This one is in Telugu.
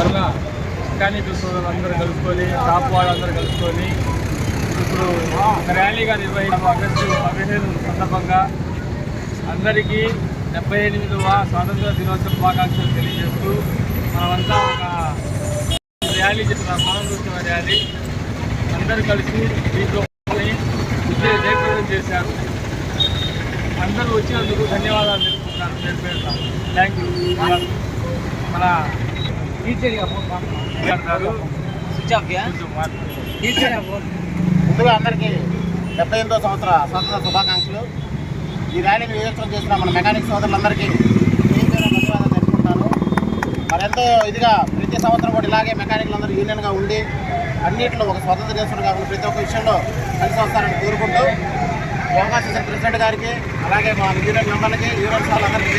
తరఫున మెకానికల్ సోదరులు అందరూ కలుసుకొని షాప్ వాళ్ళందరూ కలుసుకొని ఇప్పుడు ఒక ర్యాలీగా నిర్వహించిన ఆగస్టు పదిహేను సందర్భంగా అందరికీ డెబ్బై ఎనిమిదవ స్వాతంత్ర దినోత్సవ శుభాకాంక్షలు తెలియజేస్తూ మనమంతా ఒక ర్యాలీ చేస్తున్నాం స్వాతంత్రోత్సవ ర్యాలీ. అందరూ కలిసి దీంట్లో పాల్గొని జయప్రదం చేశారు. అందరూ వచ్చినందుకు ధన్యవాదాలు తెలుపుకుంటాను పేరు థ్యాంక్ యూ మన ముందుగా అందరికీ డెబ్బై ఎనిమిదో సంవత్సర స్వాతంత్ర శుభాకాంక్షలు. ఈ ర్యాలీని విజయోత్సవం చేసిన మన మెకానిక్ సోదరులందరికీ ధన్యవాదాలు తెలుపుకుంటాను. మరెంతో ఇదిగా ప్రతి సంవత్సరం కూడా ఇలాగే మెకానిక్లు అందరూ యూనియన్గా ఉండి అన్నింటిలో ఒక స్వతంత్ర దేశంలో కాకుండా ప్రతి ఒక్క విషయంలో కలిసి వస్తారని కోరుకుంటూ అవకాశం ఇచ్చిన ప్రెసిడెంట్ గారికి అలాగే మా యూనియన్ మెంబర్లకి యూనియన్ వాళ్ళందరికీ